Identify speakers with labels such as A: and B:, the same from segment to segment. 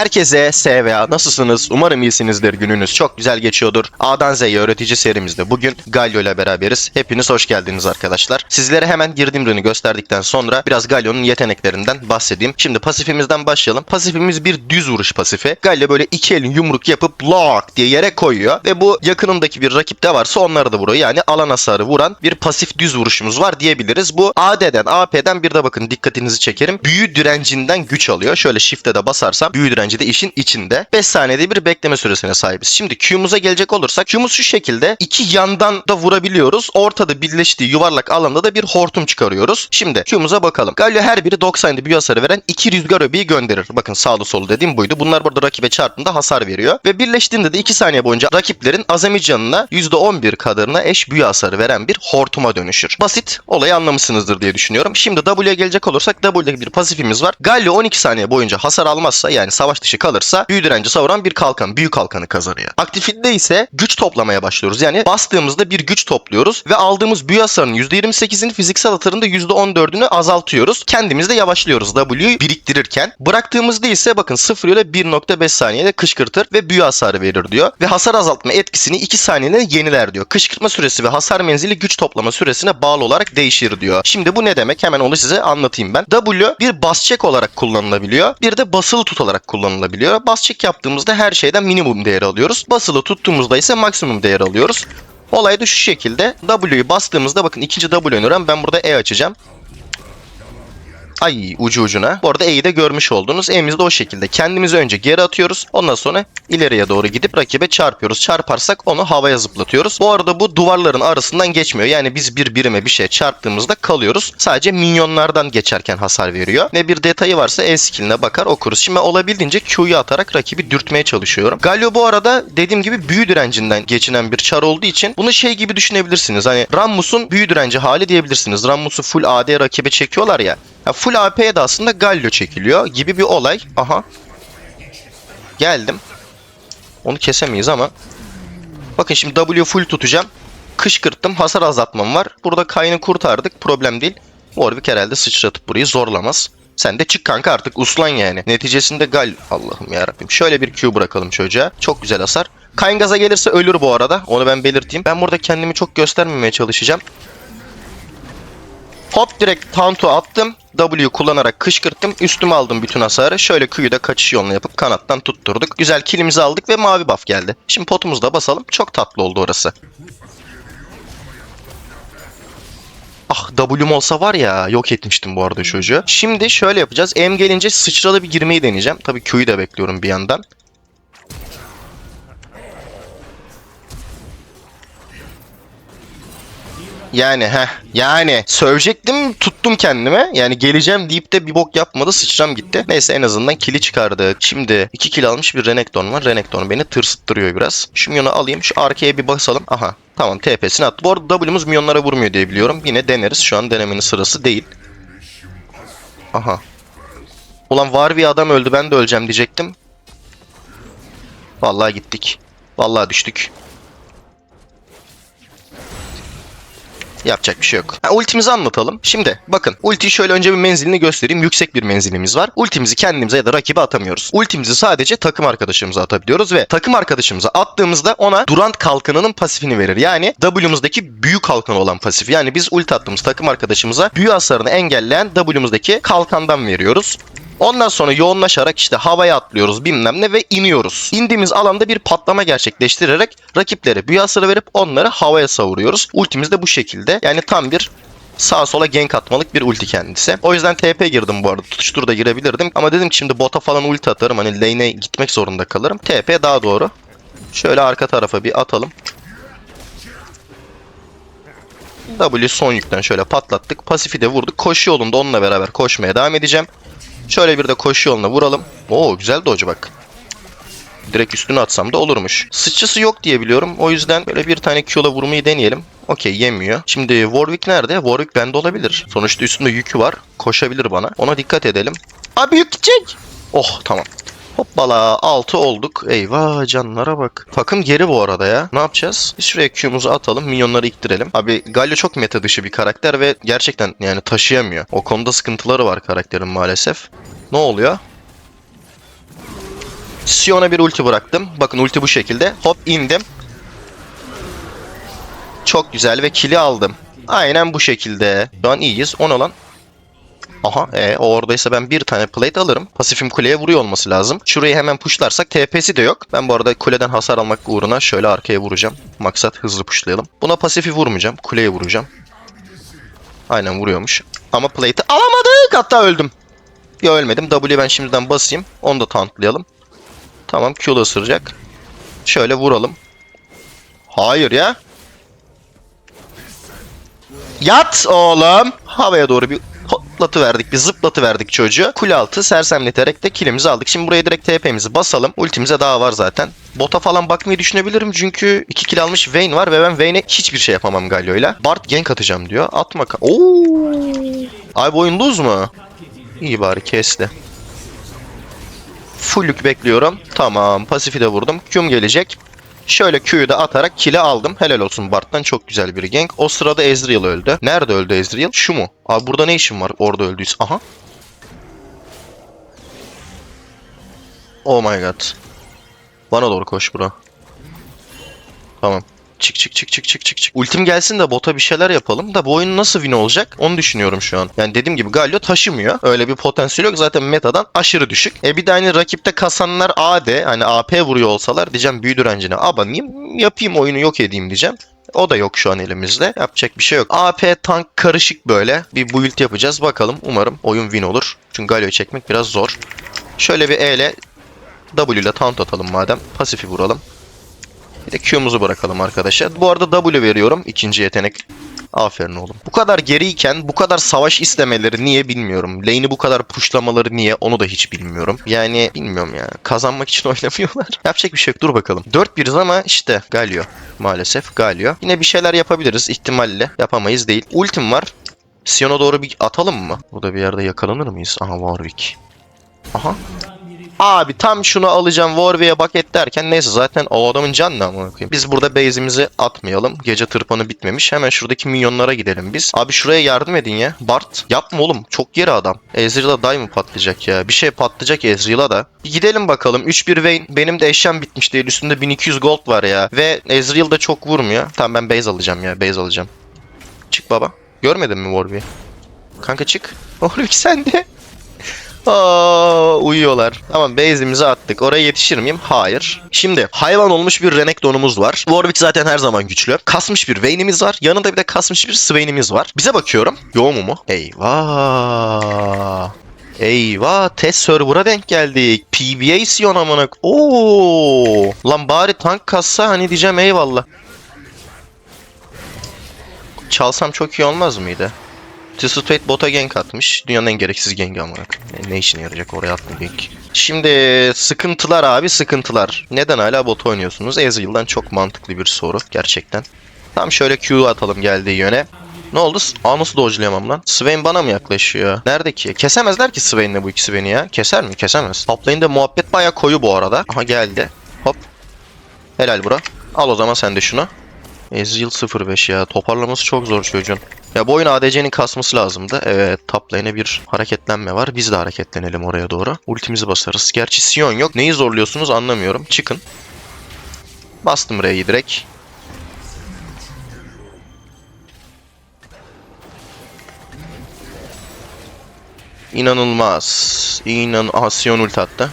A: Herkese SVA nasılsınız? Umarım iyisinizdir. Gününüz çok güzel geçiyordur. A'dan Z'ye öğretici serimizde bugün Galio ile beraberiz. Hepiniz hoş geldiniz arkadaşlar. Sizlere hemen girdiğim rünü gösterdikten sonra biraz Galio'nun yeteneklerinden bahsedeyim. Şimdi pasifimizden başlayalım. Pasifimiz bir düz vuruş pasifi. Galio böyle iki elin yumruk yapıp lock diye yere koyuyor ve bu yakınındaki bir rakip de varsa onları da vuruyor. Yani alan hasarı vuran bir pasif düz vuruşumuz var diyebiliriz. Bu AD'den, AP'den bir de bakın dikkatinizi çekerim. Büyü direncinden güç alıyor. Şöyle shift'e de basarsam büyü direnci de işin içinde. 5 saniyede bir bekleme süresine sahibiz. Şimdi Q'muza gelecek olursak Q'muz şu şekilde iki yandan da vurabiliyoruz. Ortada birleştiği yuvarlak alanda da bir hortum çıkarıyoruz. Şimdi Q'muza bakalım. Galio her biri 90'da büyü hasarı veren iki rüzgar öbeği gönderir. Bakın sağlı solu dediğim buydu. Bunlar burada rakibe çarptığında hasar veriyor. Ve birleştiğinde de 2 saniye boyunca rakiplerin azami canına %11 kadarına eş büyü hasarı veren bir hortuma dönüşür. Basit olayı anlamışsınızdır diye düşünüyorum. Şimdi W'ye gelecek olursak W'de bir pasifimiz var. Galio 12 saniye boyunca hasar almazsa yani savaş dışı kalırsa büyü direnci savuran bir kalkan, büyü kalkanı kazanıyor. Aktifinde ise güç toplamaya başlıyoruz. Yani bastığımızda bir güç topluyoruz ve aldığımız büyü hasarının %28'ini fiziksel hasarın da %14'ünü azaltıyoruz. Kendimiz de yavaşlıyoruz W'yu biriktirirken. Bıraktığımızda ise bakın 0 ile 1.5 saniyede kışkırtır ve büyü hasarı verir diyor. Ve hasar azaltma etkisini 2 saniyede yeniler diyor. Kışkırtma süresi ve hasar menzili güç toplama süresine bağlı olarak değişir diyor. Şimdi bu ne demek? Hemen onu size anlatayım ben. W bir bas check olarak kullanılabiliyor. Bir de basılı tut olarak kullanılabiliyor. Bas check yaptığımızda her şeyden minimum değer alıyoruz. Basılı tuttuğumuzda ise maksimum değer alıyoruz. Olay da şu şekilde. W'yu bastığımızda bakın ikinci W öneren ben burada E açacağım. Ay ucu ucuna. Bu arada E'yi de görmüş oldunuz. E'miz de o şekilde. Kendimizi önce geri atıyoruz. Ondan sonra ileriye doğru gidip rakibe çarpıyoruz. Çarparsak onu havaya zıplatıyoruz. Bu arada bu duvarların arasından geçmiyor. Yani biz bir birime bir şeye çarptığımızda kalıyoruz. Sadece minyonlardan geçerken hasar veriyor. Ne bir detayı varsa E skilline bakar okuruz. Şimdi olabildiğince Q'yu atarak rakibi dürtmeye çalışıyorum. Galio bu arada dediğim gibi büyü direncinden geçinen bir çar olduğu için bunu şey gibi düşünebilirsiniz. Hani Rammus'un büyü direnci hali diyebilirsiniz. Rammus'u full AD rakibe çekiyorlar ya. Ya full AP'ye de aslında Galio çekiliyor gibi bir olay. Aha. Geldim. Onu kesemeyiz ama. Bakın şimdi W full tutacağım. Kışkırttım. Hasar azaltmam var. Burada Kayn'ı kurtardık. Problem değil. Warwick herhalde sıçratıp burayı zorlamaz. Sen de çık kanka artık uslan yani. Neticesinde Gal... Allah'ım yarabbim. Şöyle bir Q bırakalım çocuğa. Çok güzel hasar. Kayn gaza gelirse ölür bu arada. Onu ben belirteyim. Ben burada kendimi çok göstermemeye çalışacağım. Hop direkt tauntu attım. W kullanarak kışkırttım. Üstüme aldım bütün hasarı. Şöyle Q'yu da kaçış yoluna yapıp kanattan tutturduk. Güzel kilimizi aldık ve mavi buff geldi. Şimdi potumuzu da basalım. Çok tatlı oldu orası. Ah W'm olsa var ya yok etmiştim bu arada çocuğu. Şimdi şöyle yapacağız. M gelince sıçralı bir girmeyi deneyeceğim. Tabii Q'yu da bekliyorum bir yandan. Yani heh yani sövecektim tuttum kendime. Yani geleceğim deyip de bir bok yapmadı sıçram gitti. Neyse en azından kili çıkardık. Şimdi 2 kill almış bir Renekton var. Renekton beni tırsıttırıyor biraz. Şu minyonu alayım şu arkaya bir basalım. Aha tamam TP'sini attı. Bu arada W'muz minyonlara vurmuyor diye biliyorum. Yine deneriz. Şu an denemenin sırası değil. Aha. Ulan var bir adam öldü ben de öleceğim diyecektim. Vallahi gittik. Vallahi düştük. Yapacak bir şey yok. Ha, ultimizi anlatalım. Şimdi bakın ulti şöyle önce bir menzilini göstereyim. Yüksek bir menzilimiz var. Ultimizi kendimize ya da rakibe atamıyoruz. Ultimizi sadece takım arkadaşımıza atabiliyoruz ve takım arkadaşımıza attığımızda ona Durant kalkanının pasifini verir. Yani W'muzdaki büyük kalkan olan pasif. Yani biz ulti attığımız takım arkadaşımıza büyü hasarını engelleyen W'muzdaki kalkandan veriyoruz. Ondan sonra yoğunlaşarak işte havaya atlıyoruz bilmem ne ve iniyoruz. İndiğimiz alanda bir patlama gerçekleştirerek rakiplere büyü hasarı verip onları havaya savuruyoruz. Ultimiz de bu şekilde. Yani tam bir sağa sola gank atmalık bir ulti kendisi. O yüzden TP girdim bu arada. Tutuştur da girebilirdim. Ama dedim ki şimdi bota falan ulti atarım. Hani lane'e gitmek zorunda kalırım. TP daha doğru. Şöyle arka tarafa bir atalım. W son yükten şöyle patlattık. Pasifi de vurduk. Koşu yolunda onunla beraber koşmaya devam edeceğim. Şöyle bir de koşu yoluna vuralım. Oo güzel dodge bak. Direkt üstüne atsam da olurmuş. Sıçrası yok diye biliyorum. O yüzden böyle bir tane Q'la vurmayı deneyelim. Okey yemiyor. Şimdi Warwick nerede? Warwick bende olabilir. Sonuçta üstünde yükü var. Koşabilir bana. Ona dikkat edelim. Abi yük gidecek. Oh tamam. Hoppala 6 olduk. Eyvah canlara bak. Takım geri bu arada ya. Ne yapacağız? Biz şuraya Q'muzu atalım. Minyonları iktirelim. Abi Galio çok meta dışı bir karakter ve gerçekten yani taşıyamıyor. O konuda sıkıntıları var karakterin maalesef. Ne oluyor? Sion'a bir ulti bıraktım. Bakın ulti bu şekilde. Hop indim. Çok güzel ve kili aldım. Aynen bu şekilde. Şu an iyiyiz. On olan. Aha e, o oradaysa ben bir tane plate alırım. Pasifim kuleye vuruyor olması lazım. Şurayı hemen pushlarsak TP'si de yok. Ben bu arada kuleden hasar almak uğruna şöyle arkaya vuracağım. Maksat hızlı pushlayalım. Buna pasifi vurmayacağım. Kuleye vuracağım. Aynen vuruyormuş. Ama plate'i alamadık. Hatta öldüm. Ya ölmedim. W ben şimdiden basayım. Onu da tauntlayalım. Tamam Q'la ısıracak. Şöyle vuralım. Hayır ya. Yat oğlum. Havaya doğru bir hoplatı verdik, bir zıplatı verdik çocuğu. Kule altı sersemleterek de kilimizi aldık. Şimdi buraya direkt TP'mizi basalım. Ultimize daha var zaten. Bota falan bakmayı düşünebilirim çünkü 2 kill almış Vayne var ve ben Vayne'e hiçbir şey yapamam Galio'yla. Bart gank atacağım diyor. Atma. Oo! Ay bu oyun lose mu? İyi bari kesti. Fullük bekliyorum. Tamam pasifi de vurdum. Q'm gelecek. Şöyle Q'yu da atarak kill'i aldım. Helal olsun Bart'tan çok güzel bir gank. O sırada Ezreal öldü. Nerede öldü Ezreal? Şu mu? Abi burada ne işin var orada öldüyse? Aha. Oh my god. Bana doğru koş bro. Tamam. Çık çık çık çık çık çık çık. Ultim gelsin de bota bir şeyler yapalım da bu oyun nasıl win olacak onu düşünüyorum şu an. Yani dediğim gibi Galio taşımıyor. Öyle bir potansiyel yok. Zaten metadan aşırı düşük. E bir de hani rakipte kasanlar AD hani AP vuruyor olsalar diyeceğim büyü direncine abanayım yapayım oyunu yok edeyim diyeceğim. O da yok şu an elimizde. Yapacak bir şey yok. AP tank karışık böyle. Bir build yapacağız. Bakalım. Umarım oyun win olur. Çünkü Galio'yu çekmek biraz zor. Şöyle bir E ile W ile taunt atalım madem. Pasifi vuralım. Bir de Q'muzu bırakalım arkadaşlar. Bu arada W veriyorum. ikinci yetenek. Aferin oğlum. Bu kadar geriyken bu kadar savaş istemeleri niye bilmiyorum. Lane'i bu kadar pushlamaları niye onu da hiç bilmiyorum. Yani bilmiyorum ya. Kazanmak için oynamıyorlar. Yapacak bir şey yok. Dur bakalım. 4-1'iz ama işte Galio. Maalesef Galio. Yine bir şeyler yapabiliriz ihtimalle. Yapamayız değil. Ultim var. Sion'a doğru bir atalım mı? Burada bir yerde yakalanır mıyız? Aha Warwick. Aha. Abi tam şunu alacağım Warwick'e bak et derken neyse zaten o adamın canını amına koyayım. Biz burada base'imizi atmayalım. Gece tırpanı bitmemiş. Hemen şuradaki minyonlara gidelim biz. Abi şuraya yardım edin ya. Bart yapma oğlum. Çok geri adam. Ezreal'a diamond patlayacak ya. Bir şey patlayacak Ezreal'a da. Gidelim bakalım. 3-1 Vayne. Benim de eşyam bitmiş değil. Üstünde 1200 gold var ya. Ve Ezreal da çok vurmuyor. Tamam ben base alacağım ya. Base alacağım. Çık baba. Görmedin mi Warwick'i? Kanka çık. Warwick sende. Aa, uyuyorlar. Tamam base'imizi attık. Oraya yetişir miyim? Hayır. Şimdi hayvan olmuş bir Renekton'umuz var. Warwick zaten her zaman güçlü. Kasmış bir Vayne'imiz var. Yanında bir de kasmış bir Swain'imiz var. Bize bakıyorum. Yo mu mu? Eyvah. Eyvah test server'a denk geldik. PBA Sion amına. Oo. Lan bari tank kassa hani diyeceğim eyvallah. Çalsam çok iyi olmaz mıydı? Twisted bota gank atmış. Dünyanın en gereksiz gangi amına. Ne, ne işine yarayacak oraya attım gank. Şimdi sıkıntılar abi sıkıntılar. Neden hala bot oynuyorsunuz? Ezreal'dan çok mantıklı bir soru gerçekten. Tam şöyle Q atalım geldiği yöne. Ne oldu? Aa nasıl dodge'layamam lan? Swain bana mı yaklaşıyor? Nerede ki? Kesemezler ki Swain'le bu ikisi beni ya. Keser mi? Kesemez. Top lane'de muhabbet baya koyu bu arada. Aha geldi. Hop. Helal bura. Al o zaman sen de şunu. Ezreal 05 ya. Toparlaması çok zor çocuğun. Ya bu oyun ADC'nin kasması lazımdı. Evet top lane'e bir hareketlenme var. Biz de hareketlenelim oraya doğru. Ultimizi basarız. Gerçi Sion yok. Neyi zorluyorsunuz anlamıyorum. Çıkın. Bastım R'yi direkt. İnanılmaz. İnan Aha Sion ulti attı.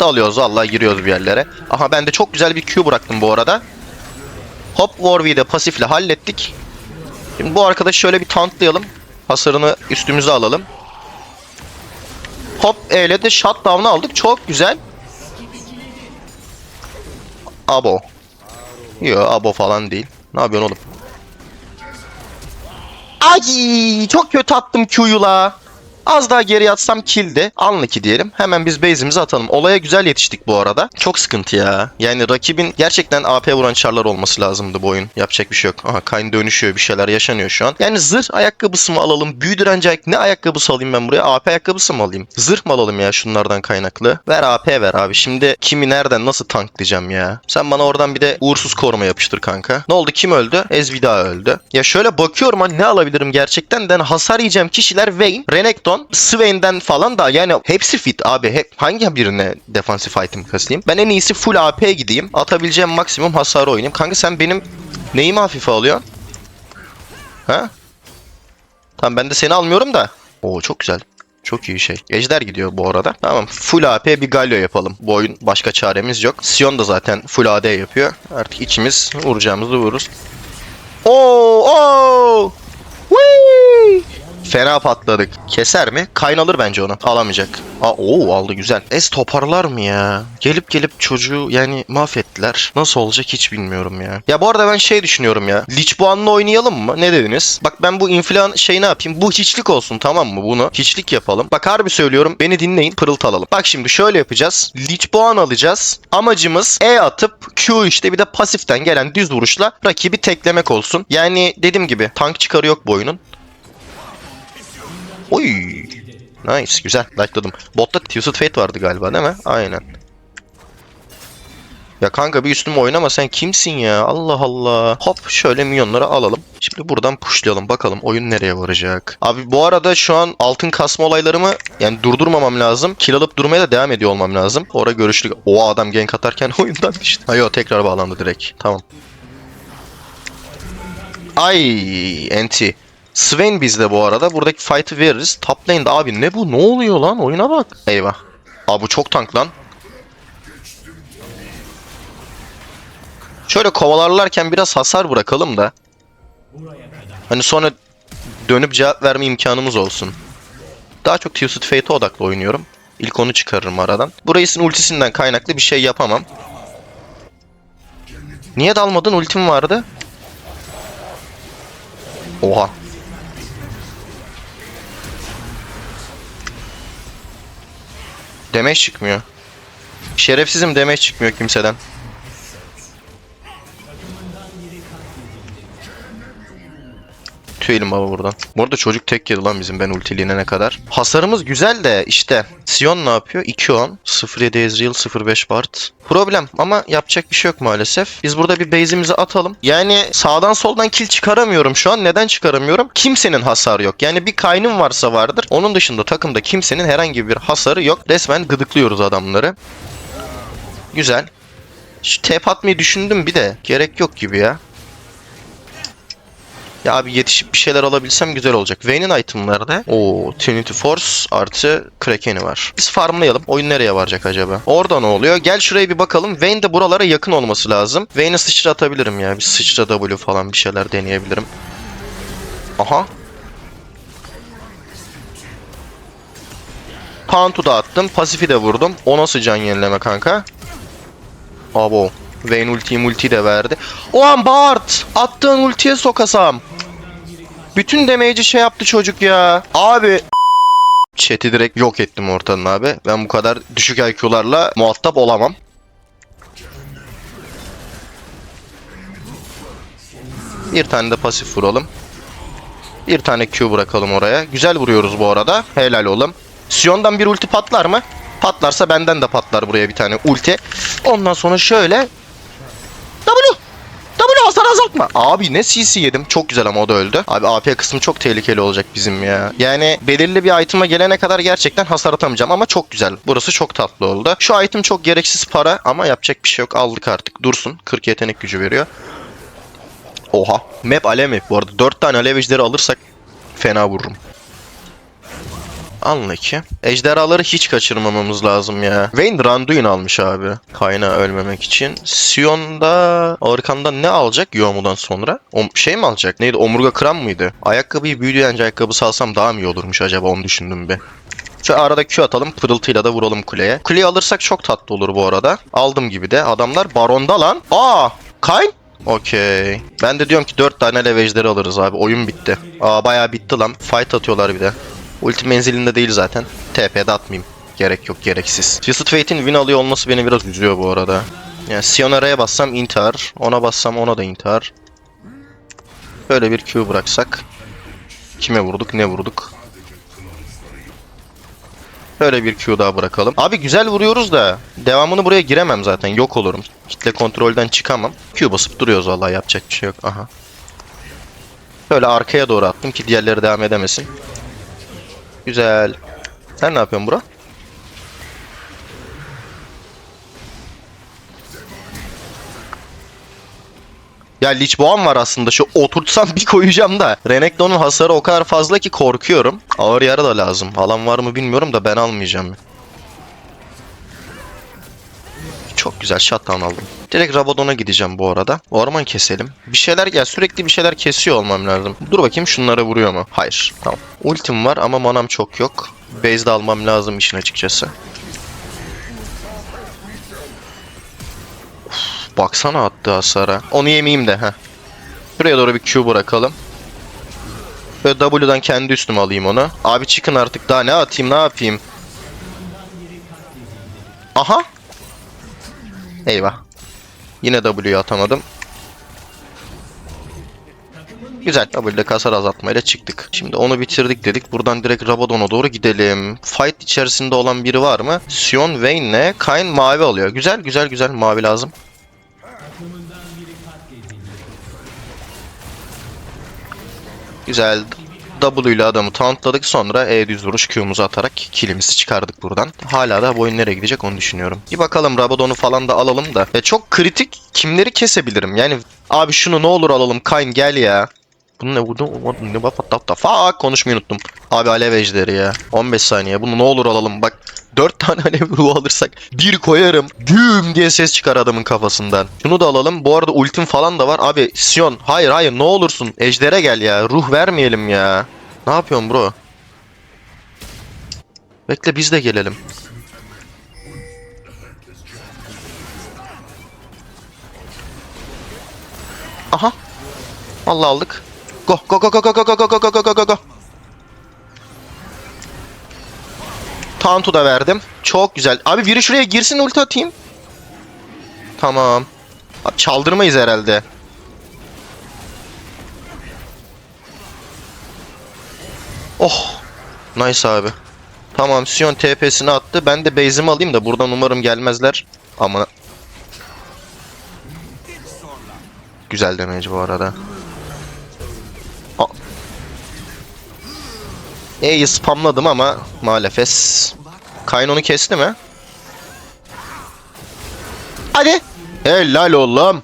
A: Dalıyoruz vallahi giriyoruz bir yerlere. Aha ben de çok güzel bir Q bıraktım bu arada. Hop Warwick'i de pasifle hallettik. Şimdi bu arkadaşı şöyle bir tauntlayalım. Hasarını üstümüze alalım. Hop E ile de shutdown'u aldık. Çok güzel. Abo. Yo abo falan değil. Ne yapıyorsun oğlum? Ay çok kötü attım Q'yu la. Az daha geri atsam killdi. Unlucky diyelim. Hemen biz base'imizi atalım. Olaya güzel yetiştik bu arada. Çok sıkıntı ya. Yani rakibin gerçekten AP vuran çarlar olması lazımdı bu oyun. Yapacak bir şey yok. Aha Kayn dönüşüyor. Bir şeyler yaşanıyor şu an. Yani zırh ayakkabısı mı alalım? Büyü direnci ayak... Ne ayakkabısı alayım ben buraya? AP ayakkabısı mı alayım? Zırh mı alalım ya şunlardan kaynaklı? Ver AP ver abi. Şimdi kimi nereden nasıl tanklayacağım ya? Sen bana oradan bir de uğursuz koruma yapıştır kanka. Ne oldu? Kim öldü? Ezvida öldü. Ya şöyle bakıyorum hani ne alabilirim gerçekten? de hani hasar yiyeceğim kişiler Vayne, Renekton, Sion, Swain'den falan da yani hepsi fit abi. Hep, hangi birine defansif item kasayım? Ben en iyisi full AP gideyim. Atabileceğim maksimum hasarı oynayayım. Kanka sen benim neyimi hafife alıyorsun? Ha? Tamam ben de seni almıyorum da. Oo çok güzel. Çok iyi şey. Ejder gidiyor bu arada. Tamam. Full AP bir Galio yapalım. Bu oyun başka çaremiz yok. Sion da zaten full AD yapıyor. Artık ikimiz vuracağımızı vururuz. Oo! Oo! Whee! Fena patladık. Keser mi? Kayn alır bence onu. Alamayacak. Aa, oo aldı güzel. Es toparlar mı ya? Gelip gelip çocuğu yani mahvettiler. Nasıl olacak hiç bilmiyorum ya. Ya bu arada ben şey düşünüyorum ya. Lich Boğan'la oynayalım mı? Ne dediniz? Bak ben bu inflan şey ne yapayım? Bu hiçlik olsun tamam mı bunu? Hiçlik yapalım. Bak harbi söylüyorum. Beni dinleyin. Pırıltı alalım. Bak şimdi şöyle yapacağız. Lich Boğan alacağız. Amacımız E atıp Q işte bir de pasiften gelen düz vuruşla rakibi teklemek olsun. Yani dediğim gibi tank çıkarı yok bu oyunun. Oy. Nice. Güzel. Like'ladım. Botta Twisted Fate vardı galiba değil mi? Aynen. Ya kanka bir üstüme oynama sen kimsin ya? Allah Allah. Hop şöyle minyonları alalım. Şimdi buradan pushlayalım bakalım oyun nereye varacak. Abi bu arada şu an altın kasma olaylarımı yani durdurmamam lazım. Kill alıp durmaya da devam ediyor olmam lazım. Orada görüştük. O adam gank atarken oyundan düştü. Ha yok tekrar bağlandı direkt. Tamam. Ay enti. Swain bizde bu arada. Buradaki fight'ı veririz. Top lane'de abi ne bu? Ne oluyor lan? Oyuna bak. Eyvah. Abi bu çok tank lan. Şöyle kovalarlarken biraz hasar bırakalım da. Hani sonra dönüp cevap verme imkanımız olsun. Daha çok Twisted Fate'e odaklı oynuyorum. İlk onu çıkarırım aradan. Bu reisin ultisinden kaynaklı bir şey yapamam. Niye dalmadın? Ultim vardı. Oha. Demeç çıkmıyor. Şerefsizim demeç çıkmıyor kimseden. Tüyelim baba buradan. Bu arada çocuk tek yedi lan bizim ben ultileyene kadar. Hasarımız güzel de işte Sion ne yapıyor? 2-10. 0-7 Ezreal 0-5 Bard. Problem ama yapacak bir şey yok maalesef. Biz burada bir base'imizi atalım. Yani sağdan soldan kill çıkaramıyorum şu an. Neden çıkaramıyorum? Kimsenin hasarı yok. Yani bir kaynım varsa vardır. Onun dışında takımda kimsenin herhangi bir hasarı yok. Resmen gıdıklıyoruz adamları. Güzel. Şu tep atmayı düşündüm bir de. Gerek yok gibi ya. Ya abi yetişip bir şeyler alabilsem güzel olacak. Vayne'in itemları Oo, Trinity Force artı Kraken'i var. Biz farmlayalım. Oyun nereye varacak acaba? Orada ne oluyor? Gel şuraya bir bakalım. Vayne de buralara yakın olması lazım. Vayne'e sıçra atabilirim ya. Bir sıçra W falan bir şeyler deneyebilirim. Aha. Taunt'u da attım. Pasifi de vurdum. O nasıl can yenileme kanka? Abo. Vayne ultiyi multi de verdi. O an Bart! Attığın ultiye sokasam. Bütün damage'i şey yaptı çocuk ya. Abi Chat'i direkt yok ettim ortadan abi. Ben bu kadar düşük IQ'larla muhatap olamam. Bir tane de pasif vuralım. Bir tane Q bırakalım oraya. Güzel vuruyoruz bu arada. Helal oğlum. Sion'dan bir ulti patlar mı? Patlarsa benden de patlar buraya bir tane ulti. Ondan sonra şöyle W hasar azaltma. Abi ne CC yedim. Çok güzel ama o da öldü. Abi AP kısmı çok tehlikeli olacak bizim ya. Yani belirli bir item'a gelene kadar gerçekten hasar atamayacağım ama çok güzel. Burası çok tatlı oldu. Şu item çok gereksiz para ama yapacak bir şey yok. Aldık artık. Dursun. 40 yetenek gücü veriyor. Oha. Map alev map bu arada. 4 tane alev alırsak fena vururum. Anla ki. Ejderhaları hiç kaçırmamamız lazım ya. Vayne Randuin almış abi. Kayna ölmemek için. Sion'da arkamdan ne alacak Yomu'dan sonra? O şey mi alacak? Neydi? Omurga kıran mıydı? Ayakkabıyı büyüleyen ayakkabı salsam daha mı iyi olurmuş acaba onu düşündüm bir. Şu arada Q atalım pırıltıyla da vuralım kuleye. Kuleyi alırsak çok tatlı olur bu arada. Aldım gibi de. Adamlar baronda lan. Aa! Kayn? Okey. Ben de diyorum ki 4 tane levejderi alırız abi. Oyun bitti. Aa bayağı bitti lan. Fight atıyorlar bir de. Ulti menzilinde değil zaten. TP'de atmayayım. Gerek yok gereksiz. Twisted Fate'in win alıyor olması beni biraz üzüyor bu arada. Yani Sionara'ya bassam intihar. Ona bassam ona da intihar. Böyle bir Q bıraksak. Kime vurduk ne vurduk. Böyle bir Q daha bırakalım. Abi güzel vuruyoruz da devamını buraya giremem zaten. Yok olurum. Kitle kontrolden çıkamam. Q basıp duruyoruz vallahi yapacak bir şey yok. Aha. Böyle arkaya doğru attım ki diğerleri devam edemesin. Güzel. Sen ne yapıyorsun bro? Ya Lich Boğam var aslında. Şu oturtsam bir koyacağım da. Renekton'un hasarı o kadar fazla ki korkuyorum. Ağır yara da lazım. Alan var mı bilmiyorum da ben almayacağım. Güzel shutdown aldım. Direkt Rabadon'a gideceğim bu arada. Orman keselim. Bir şeyler ya sürekli bir şeyler kesiyor olmam lazım. Dur bakayım şunlara vuruyor mu? Hayır. Tamam. Ultim var ama manam çok yok. Base'de almam lazım işin açıkçası. Uf, baksana attığı hasara. Onu yemeyeyim de ha. Şuraya doğru bir Q bırakalım. Ve W'dan kendi üstüme alayım onu. Abi çıkın artık daha ne atayım ne yapayım. Aha. Eyvah. Yine W'yu atamadım. Güzel. W'de kasar azaltmayla çıktık. Şimdi onu bitirdik dedik. Buradan direkt Rabadon'a doğru gidelim. Fight içerisinde olan biri var mı? Sion Vayne'le Kayn mavi alıyor. Güzel güzel güzel mavi lazım. Güzel. W ile adamı tauntladık sonra E düz vuruş Q'muzu atarak killimizi çıkardık buradan. Hala da bu oyun nereye gidecek onu düşünüyorum. Bir bakalım Rabadon'u falan da alalım da. Ya çok kritik kimleri kesebilirim? Yani abi şunu ne olur alalım Kayn gel ya. Bunu ne vurdu? Ne what the fuck? Konuşmayı unuttum. Abi alev ejderi ya. 15 saniye. Bunu ne olur alalım. Bak 4 tane alev ruhu alırsak bir koyarım. Güm diye ses çıkar adamın kafasından. Şunu da alalım. Bu arada ultim falan da var. Abi Sion hayır hayır ne olursun. Ejdere gel ya. Ruh vermeyelim ya. Ne yapıyorsun bro? Bekle biz de gelelim. Aha. Allah aldık. Go go go go go go go go go go go go go. Taunt'u da verdim. Çok güzel. Abi biri şuraya girsin ulti atayım. Tamam. Abi çaldırmayız herhalde. Oh. Nice abi. Tamam Sion TP'sini attı. Ben de base'imi alayım da buradan umarım gelmezler. Ama Güzel damage bu arada. E'yi spamladım ama maalesef. Kayn onu kesti mi? Hadi. Helal oğlum.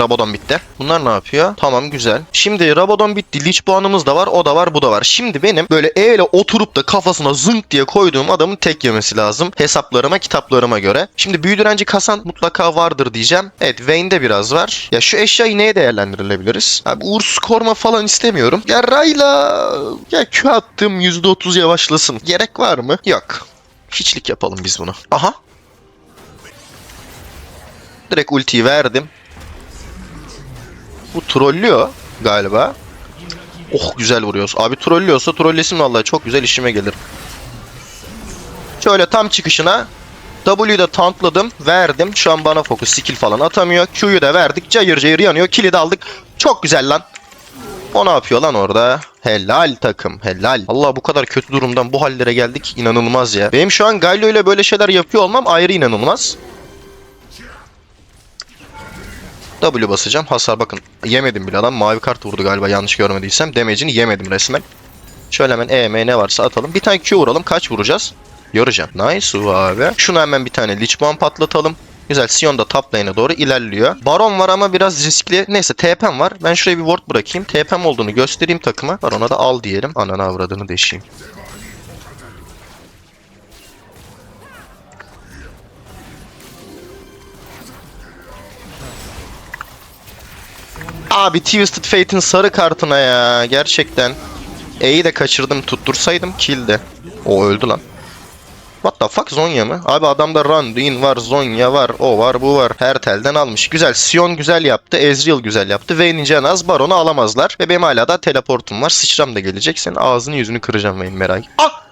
A: Rabadon bitti. Bunlar ne yapıyor? Tamam güzel. Şimdi Rabadon bitti. Lich puanımız da var. O da var. Bu da var. Şimdi benim böyle E oturup da kafasına zınk diye koyduğum adamın tek yemesi lazım. Hesaplarıma, kitaplarıma göre. Şimdi büyü direnci kasan mutlaka vardır diyeceğim. Evet Vayne'de biraz var. Ya şu eşyayı neye değerlendirebiliriz? Abi Urs korma falan istemiyorum. Ya Rayla ya Q attım %30 yavaşlasın. Gerek var mı? Yok. Hiçlik yapalım biz bunu. Aha. Direkt ultiyi verdim. Bu trollüyor galiba. Oh güzel vuruyoruz. Abi trollüyorsa trollesin vallahi çok güzel işime gelir. Şöyle tam çıkışına W'yu da tauntladım, verdim. Şu an bana fokus, skill falan atamıyor. Q'yu da verdik, cayır cayır yanıyor. Kill'i de aldık. Çok güzel lan. O ne yapıyor lan orada? Helal takım, helal. Allah bu kadar kötü durumdan bu hallere geldik. inanılmaz ya. Benim şu an Galio ile böyle şeyler yapıyor olmam ayrı inanılmaz. W basacağım. Hasar bakın. Yemedim bile adam. Mavi kart vurdu galiba yanlış görmediysem. Damage'ini yemedim resmen. Şöyle hemen E, M ne varsa atalım. Bir tane Q vuralım. Kaç vuracağız? Yoracağım. Nice abi. Şunu hemen bir tane Lich Bomb patlatalım. Güzel. Sion da top lane'e doğru ilerliyor. Baron var ama biraz riskli. Neyse TP'm var. Ben şuraya bir ward bırakayım. TP'm olduğunu göstereyim takıma. Baron'a da al diyelim. Ananı avradını deşeyim. Abi Twisted Fate'in sarı kartına ya. Gerçekten. E'yi de kaçırdım. Tuttursaydım kill'de. O öldü lan. What the fuck Zonya mı? Abi adamda Randuin var, Zonya var, o var, bu var. Her telden almış. Güzel. Sion güzel yaptı. Ezreal güzel yaptı. Vayne'in canı az. Baron'u alamazlar. Ve benim hala da teleportum var. Sıçram da gelecek. Senin ağzını yüzünü kıracağım Vayne merak. Ah!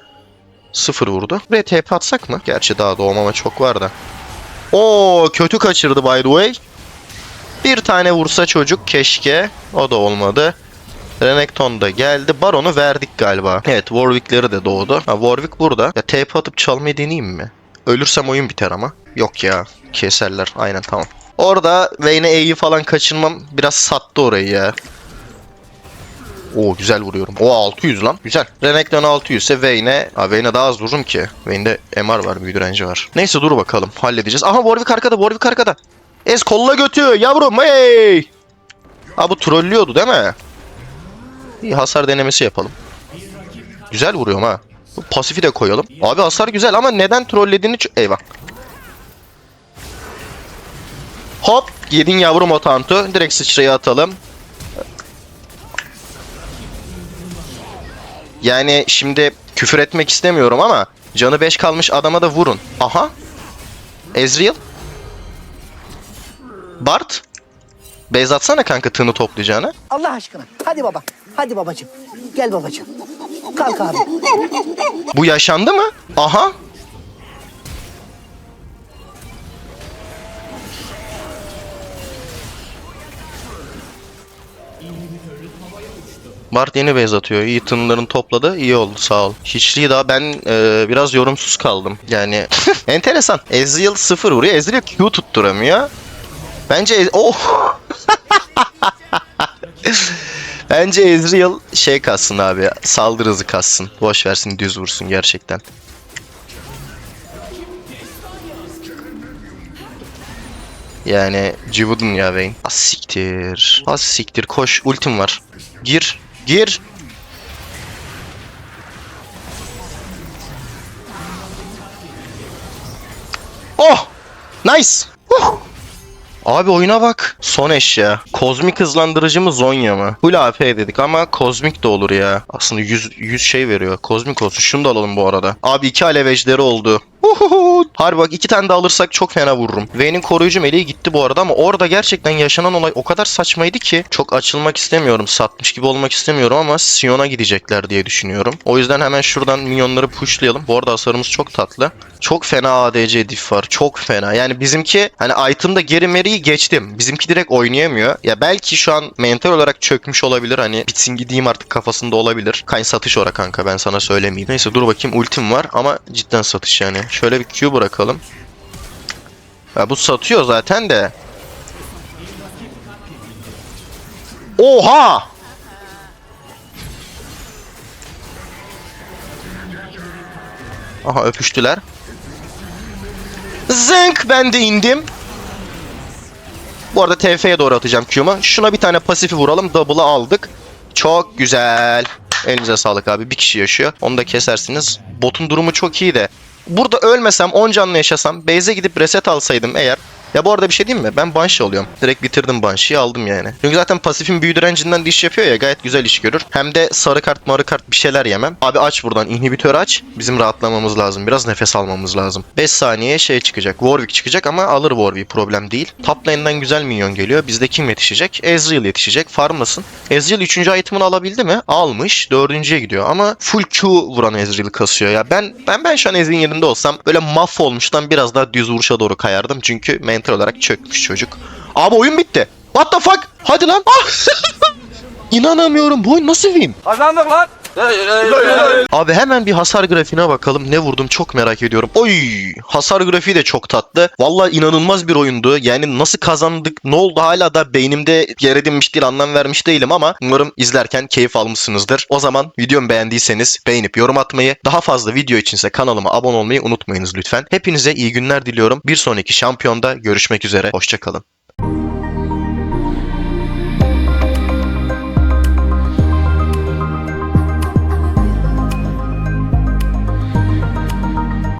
A: Sıfır vurdu. Buraya TP atsak mı? Gerçi daha doğmama çok var da. Oo kötü kaçırdı by the way. Bir tane vursa çocuk keşke. O da olmadı. Renekton da geldi. Baron'u verdik galiba. Evet Warwick'leri de doğdu. Ha, Warwick burada. Ya TP atıp çalmayı deneyeyim mi? Ölürsem oyun biter ama. Yok ya. Keserler. Aynen tamam. Orada Vayne E'yi falan kaçırmam biraz sattı orayı ya. Oo güzel vuruyorum. O 600 lan. Güzel. Renekton 600 ise Vayne'e... Ha Vayne'e daha az vururum ki. Vayne'de MR var. Büyü direnci var. Neyse dur bakalım. Halledeceğiz. Aha Warwick arkada. Warwick arkada. Ez kolla götü. Yavrum hey. Ha bu trollüyordu değil mi? Bir hasar denemesi yapalım. Güzel vuruyorum ha. Bu pasifi de koyalım. Abi hasar güzel ama neden trollediğini... Eyvah. Hop. Yedin yavrum o tantu. Direkt sıçrayı atalım. Yani şimdi küfür etmek istemiyorum ama canı 5 kalmış adama da vurun. Aha. Ezreal. Bart. Beyz atsana kanka tığını toplayacağını.
B: Allah aşkına. Hadi baba. Hadi babacığım. Gel babacığım. Kalk abi.
A: Bu yaşandı mı? Aha. Bart yeni base atıyor. İyi tınlarını topladı. İyi oldu sağ ol. Hiçliği daha ben e, biraz yorumsuz kaldım. Yani enteresan. Ezreal 0 vuruyor. Ezreal Q tutturamıyor. Bence oh. Bence Ezreal şey kassın abi. Saldırı hızı kassın. Boş versin düz vursun gerçekten. Yani cıvıdın ya Vayne. Az siktir. Az siktir. Koş. Ultim var. Gir. Gir. Oh! Nice. Huh! Abi oyuna bak. Son eşya. Kozmik hızlandırıcı mı Zonya mı? Full AP dedik ama kozmik de olur ya. Aslında 100, 100 şey veriyor. Kozmik olsun. Şunu da alalım bu arada. Abi iki alev ejderi oldu. Harbi bak iki tane de alırsak çok fena vururum. Vayne'in koruyucu meleği gitti bu arada ama orada gerçekten yaşanan olay o kadar saçmaydı ki çok açılmak istemiyorum. Satmış gibi olmak istemiyorum ama Sion'a gidecekler diye düşünüyorum. O yüzden hemen şuradan minyonları pushlayalım. Bu arada hasarımız çok tatlı. Çok fena ADC diff var. Çok fena. Yani bizimki hani item'da geri meriyi geçtim. Bizimki direkt oynayamıyor. Ya belki şu an mental olarak çökmüş olabilir. Hani bitsin gideyim artık kafasında olabilir. Kayn satış ora kanka ben sana söylemeyeyim. Neyse dur bakayım ultim var ama cidden satış yani. Şöyle bir Q bırakalım. Ya bu satıyor zaten de. Oha! Aha öpüştüler. Zınk ben de indim. Bu arada TF'ye doğru atacağım Q'mu. Şuna bir tane pasifi vuralım. Double'ı aldık. Çok güzel. Elinize sağlık abi. Bir kişi yaşıyor. Onu da kesersiniz. Botun durumu çok iyi de. Burada ölmesem 10 canlı yaşasam base'e gidip reset alsaydım eğer ya bu arada bir şey diyeyim mi? Ben Banshee oluyorum. Direkt bitirdim Banshee'yi aldım yani. Çünkü zaten pasifin büyü direncinden diş yapıyor ya gayet güzel iş görür. Hem de sarı kart marı kart bir şeyler yemem. Abi aç buradan inhibitör aç. Bizim rahatlamamız lazım. Biraz nefes almamız lazım. 5 saniye şey çıkacak. Warwick çıkacak ama alır Warwick problem değil. Top lane'den güzel minyon geliyor. Bizde kim yetişecek? Ezreal yetişecek. Farmlasın. Ezreal 3. item'ını alabildi mi? Almış. 4.ye gidiyor ama full Q vuran Ezreal kasıyor ya. Ben ben ben şu an Ezreal'in yerinde olsam böyle mahvolmuştan biraz daha düz vuruşa doğru kayardım. Çünkü mental olarak çökmüş çocuk. Abi oyun bitti. What the fuck? Hadi lan. Ah! İnanamıyorum. Bu oyun nasıl win?
C: Kazandık lan.
A: Abi hemen bir hasar grafiğine bakalım. Ne vurdum çok merak ediyorum. Oy! Hasar grafiği de çok tatlı. Vallahi inanılmaz bir oyundu. Yani nasıl kazandık, ne oldu hala da beynimde yer edinmiş değil, anlam vermiş değilim ama umarım izlerken keyif almışsınızdır. O zaman videomu beğendiyseniz beğenip yorum atmayı, daha fazla video içinse kanalıma abone olmayı unutmayınız lütfen. Hepinize iyi günler diliyorum. Bir sonraki şampiyonda görüşmek üzere. Hoşçakalın.